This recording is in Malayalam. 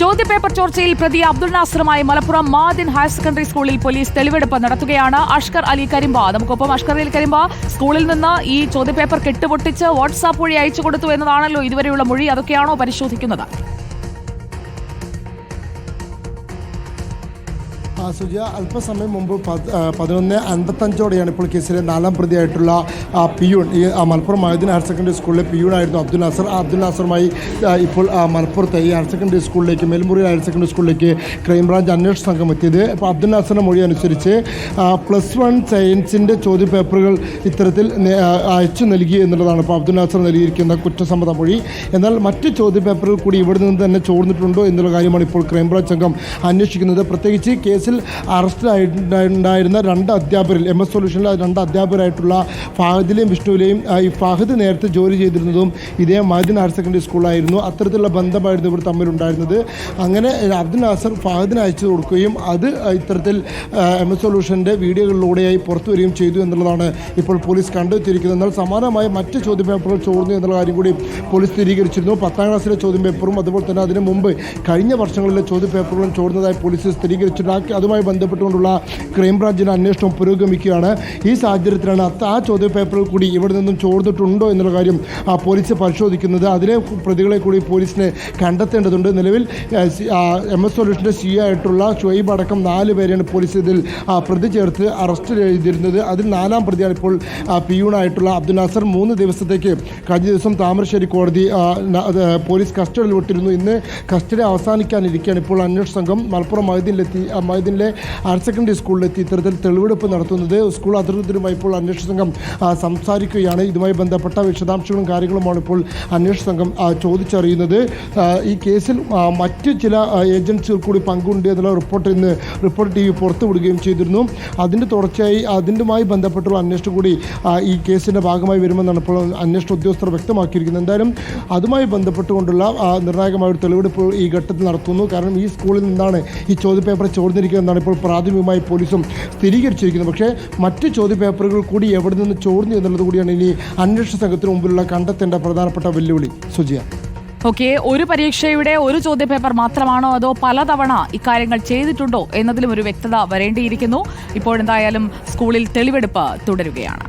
ചോദ്യപേപ്പർ ചോർച്ചയിൽ പ്രതി അബ്ദുൾ നാസറുമായി മലപ്പുറം മാദിൻ ഹയർ സെക്കൻഡറി സ്കൂളിൽ പോലീസ് തെളിവെടുപ്പ് നടത്തുകയാണ് അഷ്കർ അലി കരിമ്പ. നമുക്കൊപ്പം അഷ്കർ അലി കരിമ്പ സ്കൂളിൽ നിന്ന് ഈ ചോദ്യപേപ്പർ കെട്ടുപൊട്ടിച്ച് വാട്സാപ്പ് വഴി അയച്ചു കൊടുത്തു എന്നതാണല്ലോ ഇതുവരെയുള്ള മൊഴി. അതൊക്കെയാണോ പരിശോധിക്കുന്നത്? സുജ അല്പസമയം മുമ്പ് പതിനൊന്ന് അൻപത്തഞ്ചോടെയാണ് ഇപ്പോൾ കേസിലെ നാലാം പ്രതിയായിട്ടുള്ള പിയൂൺ. ഈ മലപ്പുറം മഹദിൻ ഹയർ സെക്കൻഡറി സ്കൂളിലെ പിയൂണായിരുന്നു അബ്ദുൽ നാസർ. അബ്ദുൽ നാസറുമായി ഇപ്പോൾ മലപ്പുറത്തെ ഈ ഹയർ സെക്കൻഡറി സ്കൂളിലേക്ക് മേൽമുറി ഹയർ സെക്കൻഡറി സ്കൂളിലേക്ക് ക്രൈംബ്രാഞ്ച് അന്വേഷണ സംഘം എത്തിയത്. അപ്പോൾ അബ്ദുൽ നാസറിന്റെ മൊഴി അനുസരിച്ച് പ്ലസ് വൺ സയൻസിന്റെ ചോദ്യപേപ്പറുകൾ ഇത്തരത്തിൽ അയച്ചു നൽകി എന്നുള്ളതാണ്. ഇപ്പോൾ അബ്ദുൽ നാസർ നൽകിയിരിക്കുന്ന കുറ്റസമ്മത മൊഴി. എന്നാൽ മറ്റ് ചോദ്യപേപ്പറുകൾ കൂടി ഇവിടെ നിന്ന് തന്നെ ചോർന്നിട്ടുണ്ടോ എന്നുള്ള കാര്യമാണ് ഇപ്പോൾ ക്രൈംബ്രാഞ്ച് സംഘം അന്വേഷിക്കുന്നത്. പ്രത്യേകിച്ച് കേസിൽ അറസ്റ്റിലായിട്ടുണ്ടായിരുന്ന രണ്ട് അധ്യാപകരിൽ എം എസ് സൊല്യൂഷനിലെ രണ്ട് അധ്യാപകരായിട്ടുള്ള ഫാഹിദിലെയും വിഷ്ണുവിലെയും ഈ ഫാഹിദ് നേരത്തെ ജോലി ചെയ്തിരുന്നതും ഇതേ മാദിൻ ഹയർ സെക്കൻഡറി സ്കൂളായിരുന്നു അത്തരത്തിലുള്ള ബന്ധമായിരുന്നു ഇവർ തമ്മിലുണ്ടായിരുന്നത്. അങ്ങനെ അബ്ദുൽ നാസർ ഫാഹിദിന് അയച്ചു കൊടുക്കുകയും അത് ഇത്തരത്തിൽ എം എസ് സൊല്യൂഷന്റെ വീഡിയോകളിലൂടെയായി പുറത്തു വരികയും ചെയ്തു എന്നുള്ളതാണ് ഇപ്പോൾ പോലീസ് കണ്ടെത്തിയിരിക്കുന്നത് എന്നാൽ സമാനമായ മറ്റ് ചോദ്യപേപ്പറുകൾ ചോർന്നു എന്നുള്ള കാര്യം കൂടി പോലീസ് സ്ഥിരീകരിച്ചിരുന്നു. പത്താം ക്ലാസ്സിലെ ചോദ്യം പേപ്പറും അതുപോലെ തന്നെ അതിനു മുമ്പ് കഴിഞ്ഞ വർഷങ്ങളിലെ ചോദ്യപേപ്പറുകളും ചോർന്നതായി പോലീസ് സ്ഥിരീകരിച്ചിട്ടുണ്ട്. അതുമായി ബന്ധപ്പെട്ടുകൊണ്ടുള്ള ക്രൈംബ്രാഞ്ചിന്റെ അന്വേഷണം പുരോഗമിക്കുകയാണ്. ഈ സാഹചര്യത്തിലാണ് ആ ചോദ്യപേപ്പറുകൾ കൂടി ഇവിടെ നിന്നും ചോർന്നിട്ടുണ്ടോ എന്നുള്ള കാര്യം ആ, പോലീസ് പരിശോധിക്കുന്നത്. അതിലെ പ്രതികളെ കൂടി പോലീസിനെ കണ്ടെത്തേണ്ടതുണ്ട്. നിലവിൽ എം എസ് സൊല്യൂഷന്റെ സി ആയിട്ടുള്ള ഷുഹൈബ് അടക്കം നാല് പേരെയാണ് പോലീസ് ഇതിൽ പ്രതി ചേർത്ത് അറസ്റ്റ് ചെയ്തിരുന്നത്. അതിൽ നാലാം പ്രതിയാണ് ഇപ്പോൾ പിയൂണായിട്ടുള്ള അബ്ദുൽ നാസർ. മൂന്ന് ദിവസത്തേക്ക് കഴിഞ്ഞ ദിവസം താമരശ്ശേരി കോടതി പോലീസ് കസ്റ്റഡിയിൽ വിട്ടിരുന്നു. ഇന്ന് കസ്റ്റഡി അവസാനിക്കാനിരിക്കുകയാണ് ഇപ്പോൾ അന്വേഷണ സംഘം. മലപ്പുറം മൈദീനിലെത്തി ആ, മൈദീനിലെ ഹയർ സെക്കൻഡറി സ്കൂളിലെത്തി ഇത്തരത്തിൽ തെളിവെടുപ്പ് നടത്തുന്നത് സ്കൂൾ അധികൃതരുമായി ഇപ്പോൾ അന്വേഷണ സംഘം സംസാരിക്കുകയാണ്. ഇതുമായി ബന്ധപ്പെട്ട വിശദാംശങ്ങളും കാര്യങ്ങളുമാണ് ഇപ്പോൾ അന്വേഷണ സംഘം ചോദിച്ചറിയുന്നത്. ഈ കേസിൽ മറ്റ് ചില ഏജൻസികൾ കൂടി പങ്കുണ്ട് എന്നുള്ള റിപ്പോർട്ട് ഇന്ന് റിപ്പോർട്ട് ടി വി പുറത്തുവിടുകയും ചെയ്തിരുന്നു. അതിന്റെ തുടർച്ചയായി അതിന്റെമായി ബന്ധപ്പെട്ടുള്ള അന്വേഷണം കൂടി ഈ കേസിന്റെ ഭാഗമായി വരുമെന്നാണ് ഇപ്പോൾ അന്വേഷണ ഉദ്യോഗസ്ഥർ വ്യക്തമാക്കിയിരിക്കുന്നത്. എന്തായാലും അതുമായി ബന്ധപ്പെട്ടുകൊണ്ടുള്ള നിർണായകമായ ഒരു തെളിവെടുപ്പ് ഈ ഘട്ടത്തിൽ നടത്തുന്നു. കാരണം ഈ സ്കൂളിൽ നിന്നാണ് ഈ ചോദ്യപേപ്പർ ചോർന്നിരിക്കുന്നതെന്നാണ് ഇപ്പോൾ പ്രാഥമികമായി പോലീസും സ്ഥിരീകരിച്ചിരിക്കുന്നത്. പക്ഷേ മറ്റ് ചോദ്യപേപ്പറുകൾ കൂടി എവിടെ നിന്ന് ചോർന്നു എന്നുള്ളത് കൂടിയാണ് ഇനി അന്വേഷണ സംഘത്തിന് മുമ്പിലുള്ള കണ്ടെത്തേണ്ട പ്രധാനപ്പെട്ട വെല്ലുവിളി. സുജിയ. ഓക്കെ ഒരു പരീക്ഷയുടെ ഒരു ചോദ്യപേപ്പർ മാത്രമാണോ അതോ പലതവണ ഇക്കാര്യങ്ങൾ ചെയ്തിട്ടുണ്ടോ എന്നതിലും ഒരു വ്യക്തത വരേണ്ടിയിരിക്കുന്നു. ഇപ്പോഴെന്തായാലും സ്കൂളിൽ തെളിവെടുപ്പ് തുടരുകയാണ്.